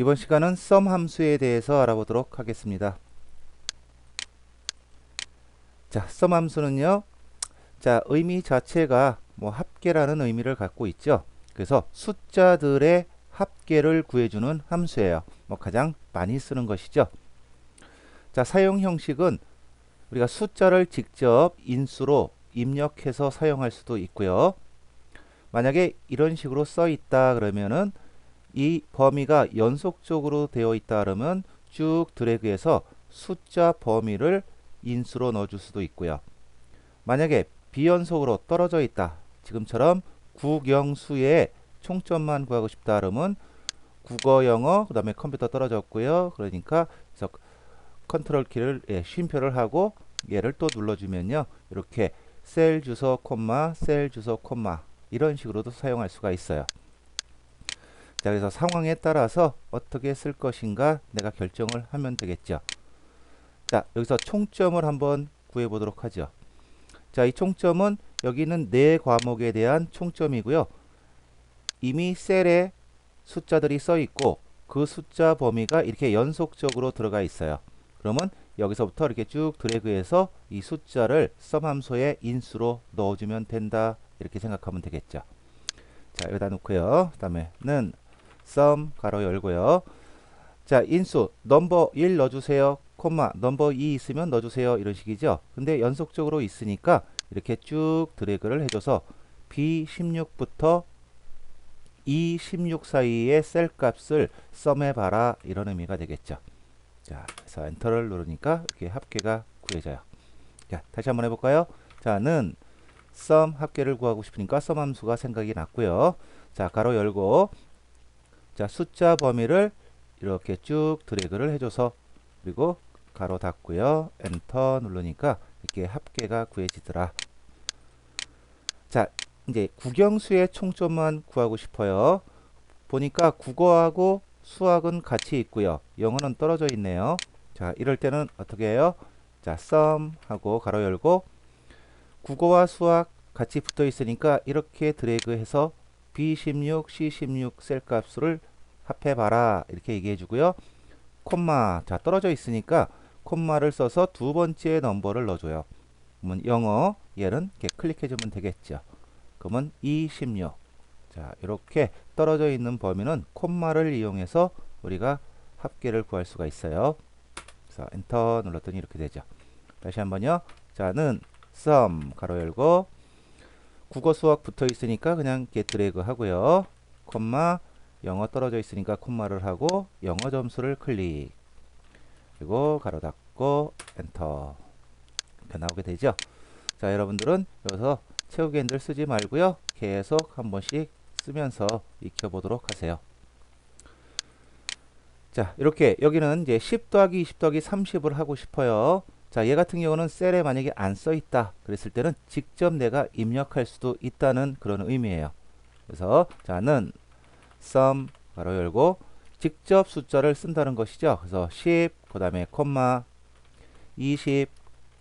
이번 시간은 썸 함수에 대해서 알아보도록 하겠습니다. 자, 썸 함수는요. 자, 의미 자체가 뭐 합계라는 의미를 갖고 있죠. 그래서 숫자들의 합계를 구해주는 함수예요. 뭐 가장 많이 쓰는 것이죠. 자, 사용 형식은 우리가 숫자를 직접 인수로 입력해서 사용할 수도 있고요. 만약에 이런 식으로 써 있다 그러면은 이 범위가 연속적으로 되어 있다 그러면 쭉 드래그해서 숫자 범위를 인수로 넣어줄 수도 있고요. 만약에 비연속으로 떨어져 있다. 지금처럼 국영수의 총점만 구하고 싶다 그러면 국어, 영어, 그 다음에 컴퓨터 떨어졌고요. 그러니까 그래서 컨트롤 키를 예, 쉼표를 하고 얘를 또 눌러주면요. 이렇게 셀 주소, 콤마, 셀 주소, 콤마 이런 식으로도 사용할 수가 있어요. 자, 그래서 상황에 따라서 어떻게 쓸 것인가 내가 결정을 하면 되겠죠. 자, 여기서 총점을 한번 구해 보도록 하죠. 자, 이 총점은 여기는 네 과목에 대한 총점이고요. 이미 셀에 숫자들이 써 있고 그 숫자 범위가 이렇게 연속적으로 들어가 있어요. 그러면 여기서부터 이렇게 쭉 드래그해서 이 숫자를 썸 함수의 인수로 넣어주면 된다. 이렇게 생각하면 되겠죠. 자, 여기다 놓고요. 그 다음에는 썸 가로 열고요. 자, 인수 넘버 1 넣어주세요. 콤마 넘버 2 있으면 넣어주세요. 이런 식이죠. 근데 연속적으로 있으니까 이렇게 쭉 드래그를 해줘서 B16부터 E16 사이의 셀 값을 썸해봐라 이런 의미가 되겠죠. 자, 그래서 엔터를 누르니까 이렇게 합계가 구해져요. 자, 다시 한번 해볼까요? 자, 는 썸 합계를 구하고 싶으니까 썸 함수가 생각이 났고요. 자, 가로 열고 자, 숫자 범위를 이렇게 쭉 드래그를 해줘서 그리고 가로 닫고요. 엔터 누르니까 이렇게 합계가 구해지더라. 자, 이제 국영수의 총점만 구하고 싶어요. 보니까 국어하고 수학은 같이 있고요. 영어는 떨어져 있네요. 자, 이럴 때는 어떻게 해요? 자, 썸 하고 가로 열고 국어와 수학 같이 붙어 있으니까 이렇게 드래그해서 B16, C16 셀 값을 합해 봐라. 이렇게 얘기해 주고요. 콤마. 자, 떨어져 있으니까 콤마를 써서 두 번째 넘버를 넣어 줘요. 그러면 영어 얘는 이렇게 클릭해 주면 되겠죠. 그러면 26. 자, 이렇게 떨어져 있는 범위는 콤마를 이용해서 우리가 합계를 구할 수가 있어요. 그래서 엔터 눌렀더니 이렇게 되죠. 다시 한번요. 자, 는 sum 가로 열고 국어 수학 붙어 있으니까 그냥 이렇게 드래그 하고요. 콤마 영어 떨어져 있으니까 콤마를 하고 영어 점수를 클릭 그리고 가로 닫고 엔터 이렇게 나오게 되죠. 자, 여러분들은 여기서 채우기 핸들 쓰지 말고요. 계속 한 번씩 쓰면서 익혀보도록 하세요. 자, 이렇게 여기는 이제 10 더하기 20 더하기 30을 하고 싶어요. 자, 얘 같은 경우는 셀에 만약에 안 써 있다. 그랬을 때는 직접 내가 입력할 수도 있다는 그런 의미예요. 그래서 자는 sum 가로 열고 직접 숫자를 쓴다는 것이죠. 그래서 10, 그 다음에 콤마 20,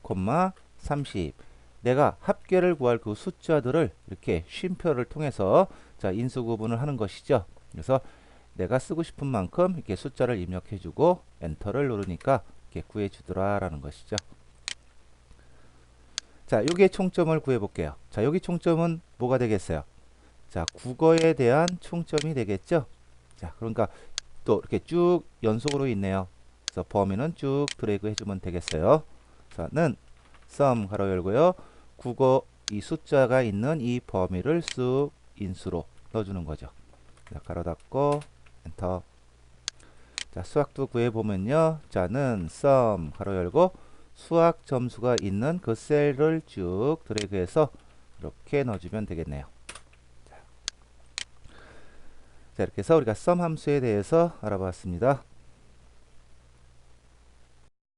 콤마 30 내가 합계를 구할 그 숫자들을 이렇게 쉼표를 통해서 자 인수 구분을 하는 것이죠. 그래서 내가 쓰고 싶은 만큼 이렇게 숫자를 입력해 주고 엔터를 누르니까 이렇게 구해 주더라라는 것이죠. 자, 여기에 총점을 구해 볼게요. 자, 여기 총점은 뭐가 되겠어요? 자, 국어에 대한 총점이 되겠죠? 자, 그러니까 또 이렇게 쭉 연속으로 있네요. 그래서 범위는 쭉 드래그 해주면 되겠어요. 자, 는 sum 가로 열고요. 국어 이 숫자가 있는 이 범위를 쑥 인수로 넣어주는 거죠. 자, 가로 닫고 엔터. 자, 수학도 구해 보면요. 자는 sum 가로 열고 수학 점수가 있는 그 셀을 쭉 드래그해서 이렇게 넣어주면 되겠네요. 자, 이렇게 해서 우리가 sum 함수에 대해서 알아봤습니다.